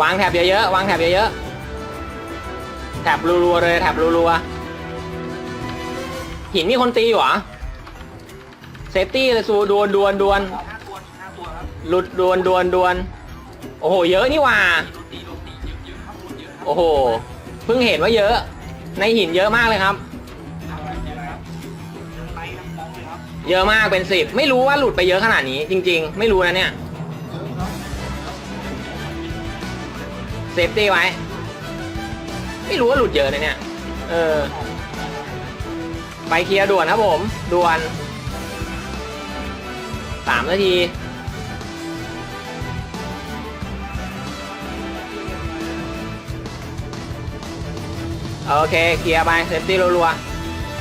วางแถบเยอะๆวางแถบเยอะๆแถบรัวๆเลยแถบรัวๆหินมีคนตีอยู่เหรอเซฟตี้เลยสูดวนดวนดวนห้าตัวห้าตัวครับหลุดดวนดวนดวนโอ้โหเยอะนี่ว่าโดนตีโดนตีเยอะเยอะครับโดนเยอะครับโอ้โหเพิ่งเห็นว่าเยอะ ในหินเยอะมากเลยครับ เยอะมากเป็นสิบไม่รู้ว่าหลุดไปเยอะขนาดนี้ จริง ๆ ไม่รู้นะเนี่ย เซฟตี้ไว้ ไม่รู้ว่าหลุดเยอะนะเนี่ย เออ ไปเคลียร์ด่วนครับผม ด่วนสามนาที โอเค เคลียร์ไป เซฟตี้รัว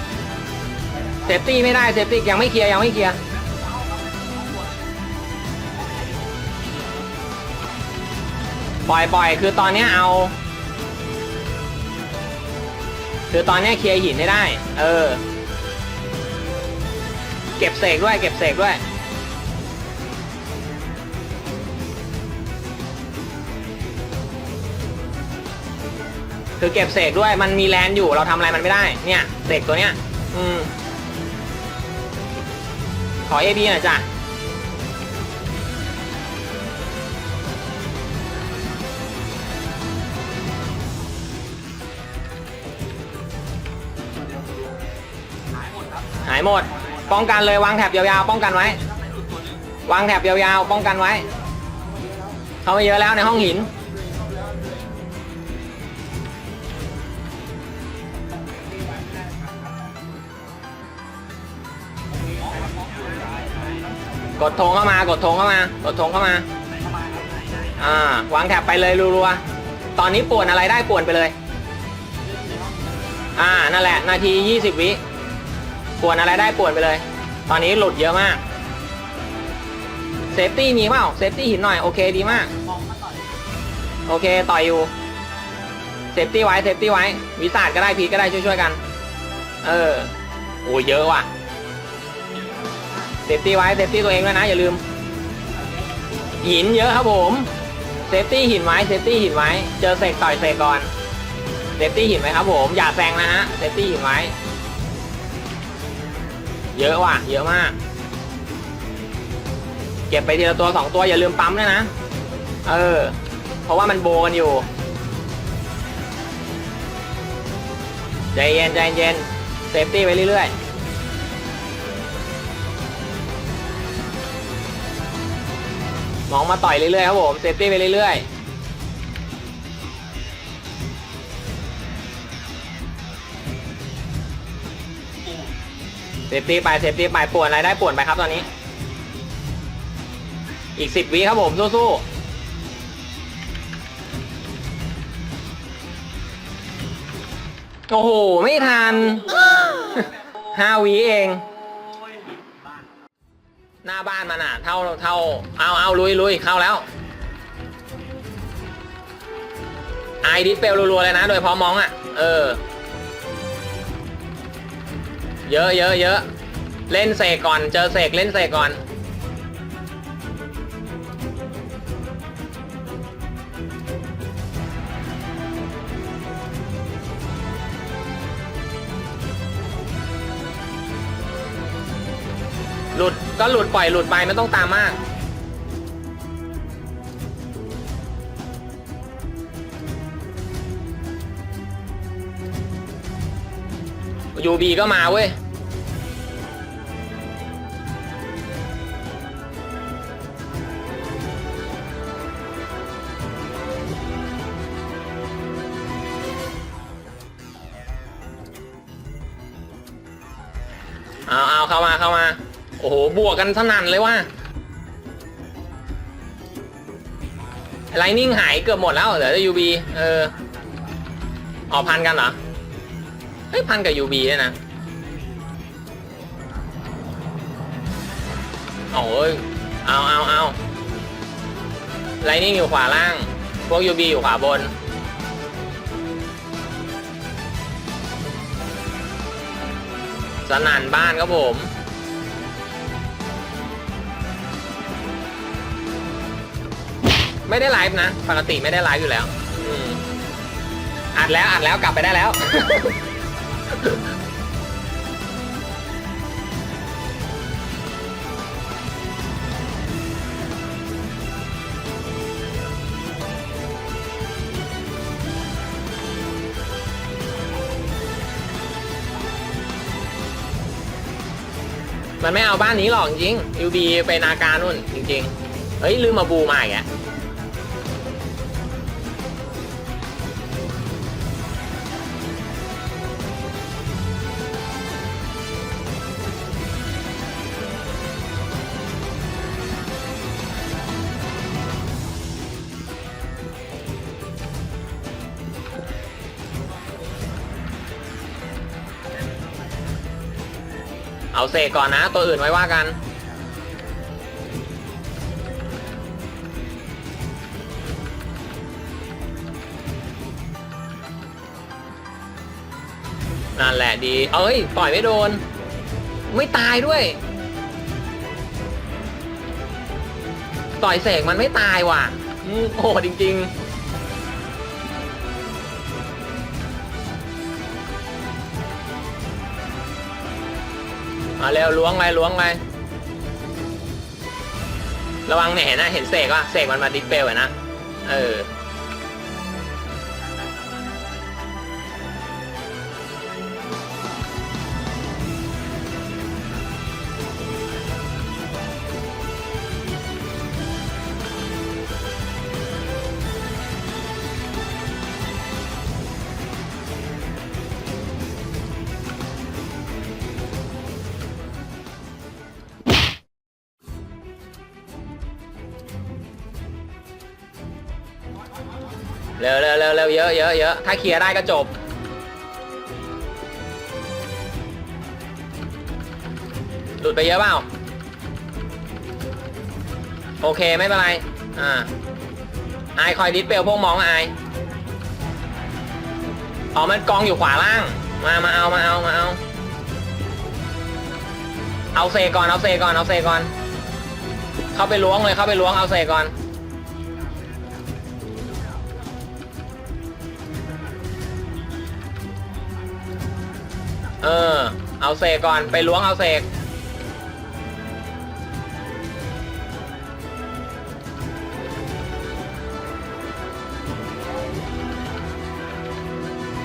ๆ เซฟตี้ไม่ได้ เซฟตี้ยังไม่เคลียร์ยังไม่เคลียร์ ปล่อยปล่อยคือตอนนี้เอา คือตอนนี้เคลียร์หินให้ได้ เออ เก็บเสกด้วย เก็บเสกด้วย คือเก็บเสกด้วยมันมีแลนด์อยู่เราทำอะไรมันไม่ได้ เนี่ยเสกตัวเนี้ย อืม ขอ AB หน่อยจ้ะ หายหมด ป้องกันเลยวางแถบยาวๆ ป้องกันไว้ วางแถบยาวๆ ป้องกันไว้ เข้ามาเยอะแล้วในห้องหิน กดธงเข้ามากดธงเข้ามากดธงเข้ามา อ่าวางแถบไปเลยรัวๆ ตอนนี้ป่วนอะไรได้ป่วนไปเลย อ่า นั่นแหละ นาที 20 วิ ป่วนอะไรได้ป่วนไปเลย ตอนนี้หลุดเยอะมาก เซฟตี้มีเปล่า เซฟตี้หินหน่อย โอเคดีมาก มองมาต่อยโอเค ต่อยอยู่ เซฟตี้ไว้ เซฟตี้ไว้ วิสาดก็ได้พีทก็ได้ช่วยๆกัน เออ โอ้เยอะว่ะ เซฟตี้ไว้ เซฟตี้ตัวเองด้วยนะ อย่าลืม หินเยอะครับผม เซฟตี้หินไว้ เซฟตี้หินไว้ เจอเสกต่อยเสกก่อน เซฟตี้หินไว้ครับผม อย่าแซงนะฮะ เซฟตี้หินไว้ เยอะว่ะ เยอะมาก เก็บไปทีละตัวสองตัวอย่าลืมปั๊มด้วยนะ เออ เพราะว่ามันโบกันอยู่ ใจเย็นใจเย็นเซฟตี้ไปเรื่อยๆมองมาต่อยเรื่อยๆครับผม เซฟตี้ไปเรื่อยๆ เซฟตี้ไปเซฟตี้ไปป่วนอะไรได้ป่วนไปครับตอนนี้ อีกสิบวิครับผมสู้ๆโอ้โห ไม่ทันห้าวิเอง หน้าบ้านมันอะ เท่าเท่าเอาเอาลุยลุยเข้าแล้วไอดิสเปลรัวๆเลยนะ โดยพร้อมมองอะ เออ เยอะเยอะเยอะเล่นเสกก่อน เจอเสกเล่นเสกก่อน หลุดก็หลุดปล่อยหลุดไปไม่ต้องตามมากยูบีก็มาเว้ย กันสนั่นเลยว่าไลนิ่งหายเกือบหมดแล้วเหลือแต่ยูบีเออออกพันกันเหรอ เฮ้ยพันกับยูบีเนี่ยนะโอ้ยเอาเอาเอาไลนิ่งอยู่ขวาล่าง พวกยูบีอยู่ขวาบนสนั่นบ้านครับผม ไม่ได้ไลฟ์นะปกติไม่ได้ไลฟ์อยู่แล้วอืมอัดแล้วอัดแล้วกลับไปได้แล้ว มันไม่เอาบ้านนี้หรอกจริงยูบีไปนาการนู่นจริง ๆ เฮ้ยลืมมาบูมาอีกแล้ว เอาเซก่อนนะ ตัวอื่นไว้ว่ากัน นั่นแหละดี เอ้ยต่อยไม่โดน ไม่ตายด้วย ต่อยเสกมันไม่ตายว่ะอืมโหดจริง ๆ มาเร็วล้วงไปล้วงไประวังเนี่ยเห็นนะเห็นเสกว่ะเสกมันมาดิสเปลอะนะ เออ เร็วเร็วเร็วเร็วเยอะเยอะเยอะถ้าเคลียร์ได้ก็จบ หลุดไปเยอะเปล่า โอเคไม่เป็นไร อ่าไอคอยดิสเปลพวกมองไออ๋อมันกองอยู่ขวาล่าง มามาเอามาเอามาเอา เอาเซก่อนเอาเซก่อนเอาเซก่อน เข้าไปล้วงเลยเข้าไปล้วงเอาเซก่อน เออ เอาเสกก่อนไปล้วงเอาเสก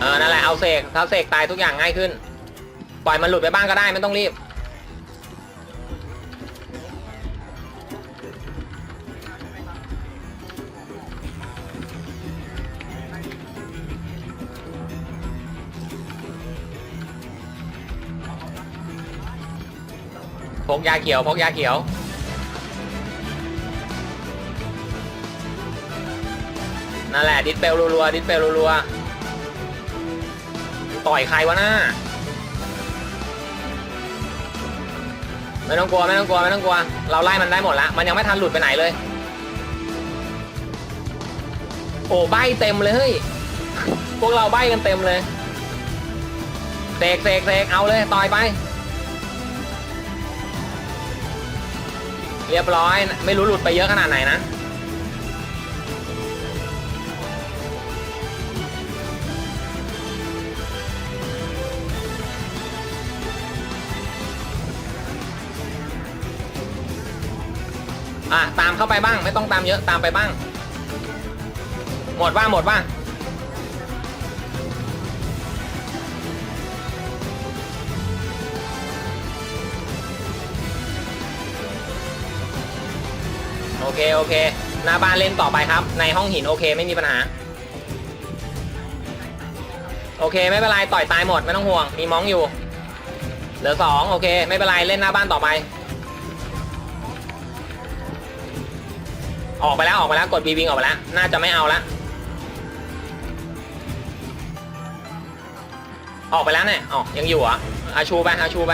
เออนั่นแหละเอาเสกถ้าเสกตายทุกอย่างง่ายขึ้น ปล่อยมันหลุดไปบ้างก็ได้ไม่ต้องรีบ กยาเขียวพกยาเขียว นั่นแหละ ดิสเปลรัวๆดิสเปลรัวๆต่อยใครวะหน้าไม่ต้องกลัวไม่ต้องกลัวไม่ต้องกลัว เราไล่มันได้หมดละมันยังไม่ทันหลุดไปไหนเลย โอ้ใบเต็มเลยเฮ้ยพวกเราใบกันเต็มเลยเสกเสกเสกเอาเลยต่อยไป เรียบร้อย ไม่รู้หลุดไปเยอะขนาดไหนนะอะตามเข้าไปบ้าง ไม่ต้องตามเยอะตามไปบ้าง หมดว่าหมดว่า โอเคโอเคหน้าบ้านเล่นต่อไปครับ ในห้องหินโอเคไม่มีปัญหา โอเคไม่เป็นไรต่อยตายหมดไม่ต้องห่วง มีมองอยู่ เหลือสองโอเค ไม่เป็นไรเล่นหน้าบ้านต่อไป ออกไปแล้วออกไปแล้วกดบีวิงออกไปแล้วน่าจะไม่เอาละออกไปแล้วเนี่ยอ๋อยังอยู่เหรออาชูไปอาชูไป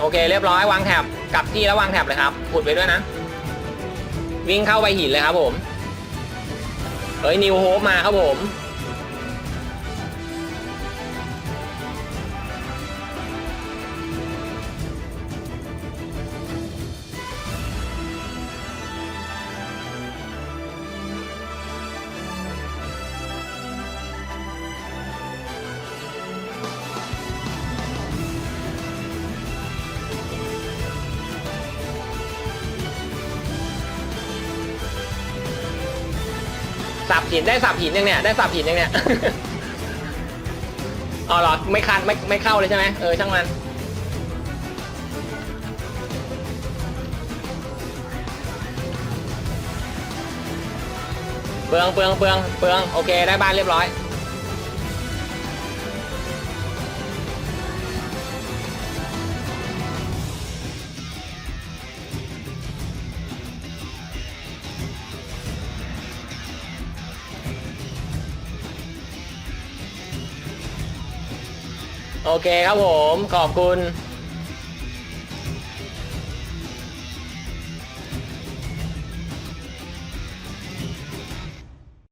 โอเค เรียบร้อยวางแถบกลับที่แล้ววางแถบเลยครับขุดไปด้วยนะ วิ่งเข้าไปหินเลยครับผม เฮ้ยนิวโฮปมาครับผม สับหินได้สับหินยังเนี่ยได้สับหินยังเนี่ย อ๋อเหรอไม่คันไม่ไม่เข้าเลยใช่ไหมเออช่างมันเปลืองเปลืองเปลืองเปลืองโอเคได้บ้านเรียบร้อย โอเคครับผม ขอบคุณ